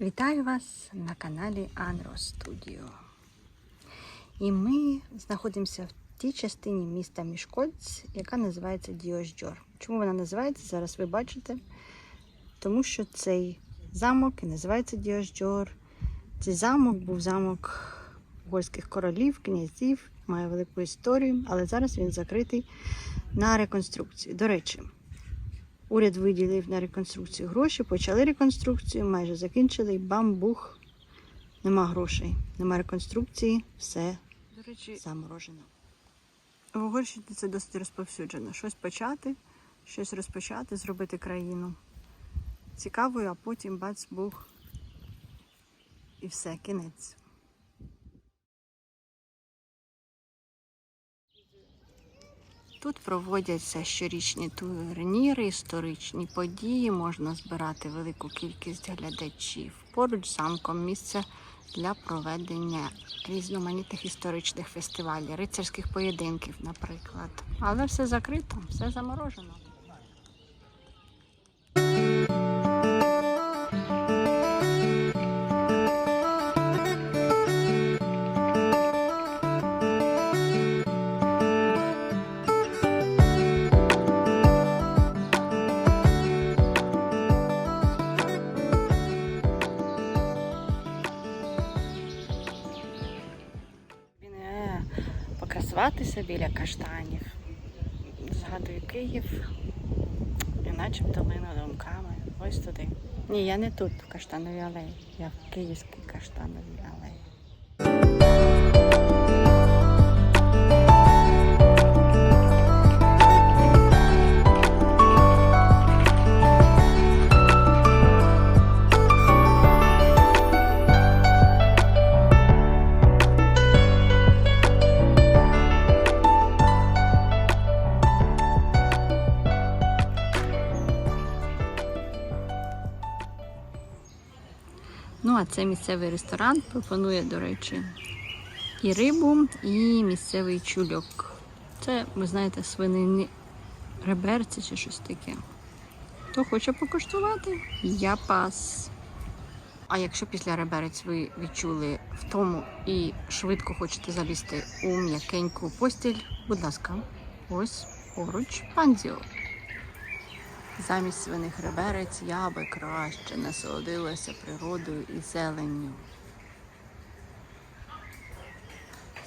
Вітаю вас на каналі Анро Студіо. І ми знаходимося в тій частині міста Мішкольц, яка називається Діожджор. Чому вона називається? Зараз ви бачите. Тому що цей замок і називається Діожджор. Цей замок був замок угорських королів, князів, має велику історію, але зараз він закритий на реконструкцію. До речі, Уряд виділив на реконструкцію гроші, почали реконструкцію, майже закінчили, бамбух. Нема грошей, нема реконструкції, все До речі, заморожено. В Угорщині це досить розповсюджено. Щось почати, щось розпочати, зробити країну цікавою, а потім бац бух. І все, кінець. Тут проводяться щорічні турніри, історичні події, можна збирати велику кількість глядачів. Поруч з замком місце для проведення різноманітних історичних фестивалів, рицарських поєдинків, наприклад. Але все закрито, все заморожено. Покрасуватися біля каштанів. Згадую Київ, і начебто лину думками. Ось туди. Ні, я не тут, в Каштановій алеї. Я в Київській Каштановій алеї. Ну, а це місцевий ресторан. Пропонує, до речі, і рибу, і місцевий чульок. Це, ви знаєте, свинини реберці чи щось таке. Хто хоче покуштувати? Я пас. А якщо після реберець ви відчули втому і швидко хочете залізти у м'якеньку постіль, будь ласка, ось поруч панзіо. Замість свиних реберець я би краще насолодилася природою і зеленню.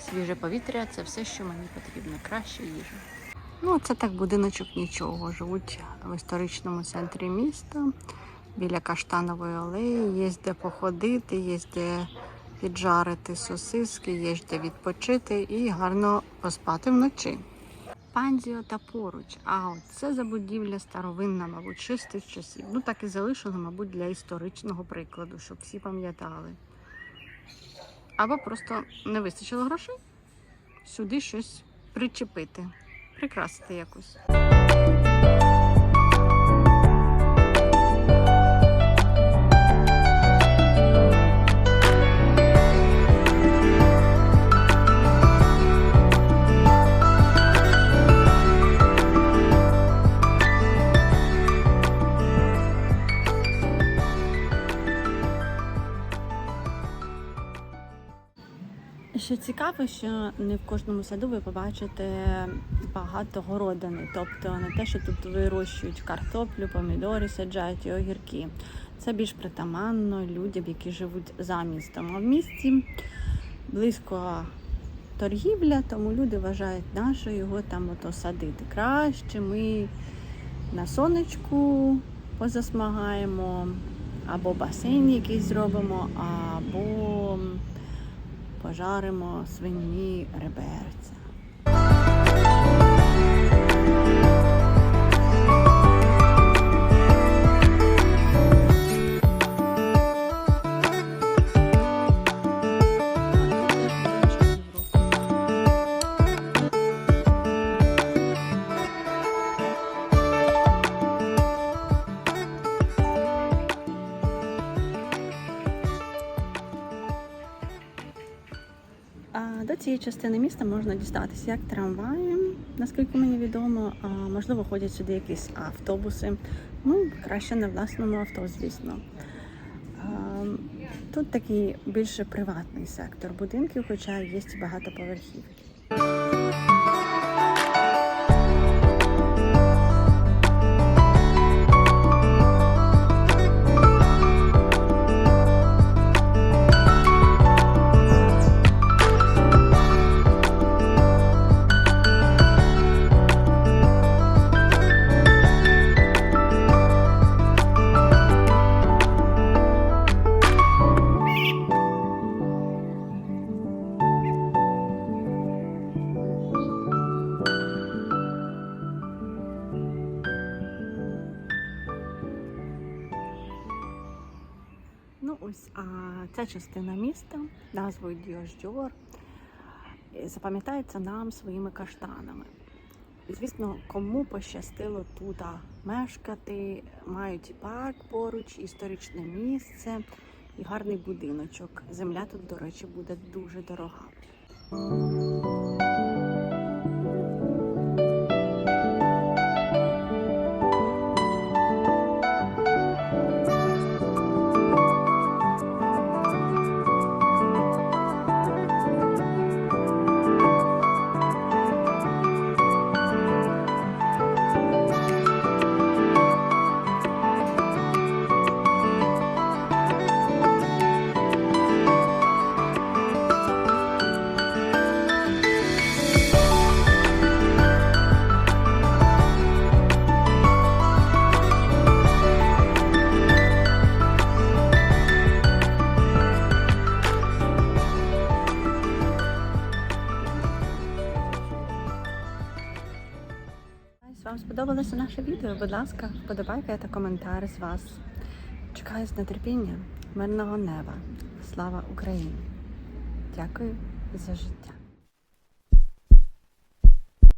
Свіже повітря це все, що мені потрібно. Краще їжа. Ну, це так будиночок нічого. Живуть в історичному центрі міста, біля Каштанової алеї. Є де походити, є де піджарити сосиски, є де відпочити і гарно поспати вночі. Панзіо та поруч. А от це забудівля старовинна, мабуть, чистих тих часів. Ну так і залишили, мабуть, для історичного прикладу, щоб всі пам'ятали. Або просто не вистачило грошей сюди щось причепити, прикрасити якось. Що цікаво, що не в кожному саду ви побачите багато городини, тобто не те, що тут вирощують картоплю, помідори, саджають і огірки. Це більш притаманно людям, які живуть за містом. А в місті близько торгівля, тому люди вважають, нащо його там ото садити. Краще ми на сонечку позасмагаємо, або басейн якийсь зробимо, або пожаримо свині реберця. До цієї частини міста можна дістатися як трамваєм, наскільки мені відомо, а можливо ходять сюди якісь автобуси. Ну, краще на власному авто, звісно. Тут такий більше приватний сектор будинків, хоча є багато багатоповерхівки. Ця частина міста назвою Діождьор запам'ятається нам своїми каштанами. Звісно, кому пощастило тут мешкати, мають парк поруч, історичне місце, і гарний будиночок. Земля тут, до речі, буде дуже дорога. Вам сподобалося наше відео? Будь ласка, вподобайка та коментар з вас. Чекаю з нетерпінням мирного неба. Слава Україні! Дякую за життя.